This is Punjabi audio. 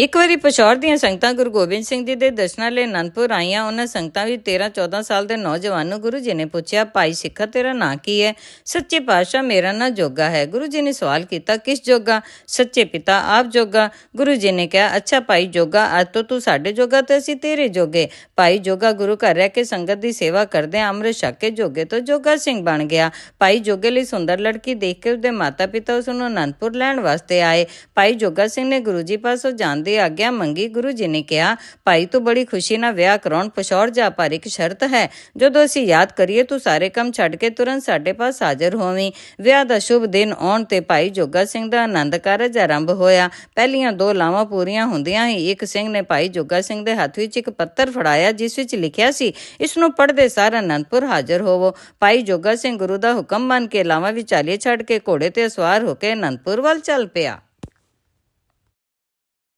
ਇੱਕ ਵਾਰੀ ਪਸ਼ੌਰ ਦੀਆਂ ਸੰਗਤਾਂ ਗੁਰੂ ਗੋਬਿੰਦ ਸਿੰਘ ਜੀ ਦੇ ਦਰਸ਼ਨਾਂ ਲਈ ਅਨੰਦਪੁਰ ਆਈਆਂ, ਉਹਨਾਂ ਸੰਗਤਾਂ ਵਿੱਚ 13-14 ਸਾਲ ਦੇ ਨੌਜਵਾਨ ਨੂੰ ਗੁਰੂ ਜੀ ਨੇ ਪੁੱਛਿਆ, ਭਾਈ ਸਿੱਖਾ, ਤੇਰਾ ਨਾਂ ਕੀ ਹੈ? ਸੱਚੇ ਪਾਤਸ਼ਾਹ ਮੇਰਾ ਨਾਂ ਜੋਗਾ ਹੈ। ਗੁਰੂ ਜੀ ਨੇ ਸਵਾਲ ਕੀਤਾ, ਕਿਸ ਜੋਗਾ? ਸੱਚੇ ਪਿਤਾ ਆਪ ਜੋਗਾ। ਗੁਰੂ ਜੀ ਨੇ ਕਿਹਾ, ਅੱਛਾ ਭਾਈ ਜੋਗਾ, ਅੱਜ ਤੋਂ ਤੂੰ ਸਾਡੇ ਜੋਗਾ ਤੇ ਅਸੀਂ ਤੇਰੇ ਜੋਗੇ। ਭਾਈ ਜੋਗਾ ਗੁਰੂ ਘਰ ਰਹਿ ਕੇ ਸੰਗਤ ਦੀ ਸੇਵਾ ਕਰਦੇ ਅੰਮ੍ਰਿਤ ਛਕ ਕੇ ਜੋਗੇ ਤੋਂ ਜੋਗਾ ਸਿੰਘ ਬਣ ਗਿਆ। ਭਾਈ ਜੋਗੇ ਲਈ ਸੁੰਦਰ ਲੜਕੀ ਦੇਖ ਕੇ ਉਸਦੇ ਮਾਤਾ ਪਿਤਾ ਉਸ ਨੂੰ ਅਨੰਦਪੁਰ ਲੈਣ ਵਾਸਤੇ ਆਏ। ਭਾਈ ਜੋਗਾ ਸਿੰਘ ਨੇ ਗੁਰੂ ਜੀ ਪਾਸੋਂ ਜਾਣ ਦੀ ਆਗਿਆ ਮੰਗੀ ਗੁਰੂ ਜੀ ਨੇ ਕਿਹਾ, ਭਾਈ, ਤੂੰ ਬੜੀ ਖੁਸ਼ੀ ਨਾਲ ਵਿਆਹ ਕਰਾਉਣ ਪਸ਼ੌਰ ਜਾ, ਪਰ ਇੱਕ ਸ਼ਰਤ ਹੈ। ਜਦੋਂ ਅਸੀਂ ਯਾਦ ਕਰੀਏ, ਤੂੰ ਸਾਰੇ ਕੰਮ ਛੱਡ ਕੇ ਤੁਰੰਤ ਸਾਡੇ ਪਾਸ ਹਾਜ਼ਰ ਹੋਵੀਂ। ਵਿਆਹ ਦਾ ਸ਼ੁਭ ਦਿਨ ਆਉਣ ਤੇ ਭਾਈ ਜੋਗਾ ਸਿੰਘ ਦਾ ਆਨੰਦ ਕਾਰਜ ਆਰੰਭ ਹੋਇਆ। ਪਹਿਲੀਆਂ ਦੋ ਲਾਵਾਂ ਪੂਰੀਆਂ ਹੁੰਦੀਆਂ ਹੀ, ਇੱਕ ਸਿੰਘ ਨੇ ਭਾਈ ਜੋਗਾ ਸਿੰਘ ਦੇ ਹੱਥ ਵਿੱਚ ਇੱਕ ਪੱਤਰ ਫੜਾਇਆ, ਜਿਸ ਵਿੱਚ ਲਿਖਿਆ ਸੀ, ਇਸ ਨੂੰ ਪੜ੍ਹਦੇ ਸਾਰ ਅਨੰਦਪੁਰ ਹਾਜ਼ਰ ਹੋਵੋ। ਭਾਈ ਜੋਗਾ ਸਿੰਘ ਗੁਰੂ ਦਾ ਹੁਕਮ ਮੰਨ ਕੇ ਲਾਵਾਂ ਵਿਚਾਲੇ ਛੱਡ ਕੇ ਘੋੜੇ ਤੇ ਸਵਾਰ ਹੋ ਕੇ ਅਨੰਦਪੁਰ ਵੱਲ ਚੱਲ ਪਿਆ।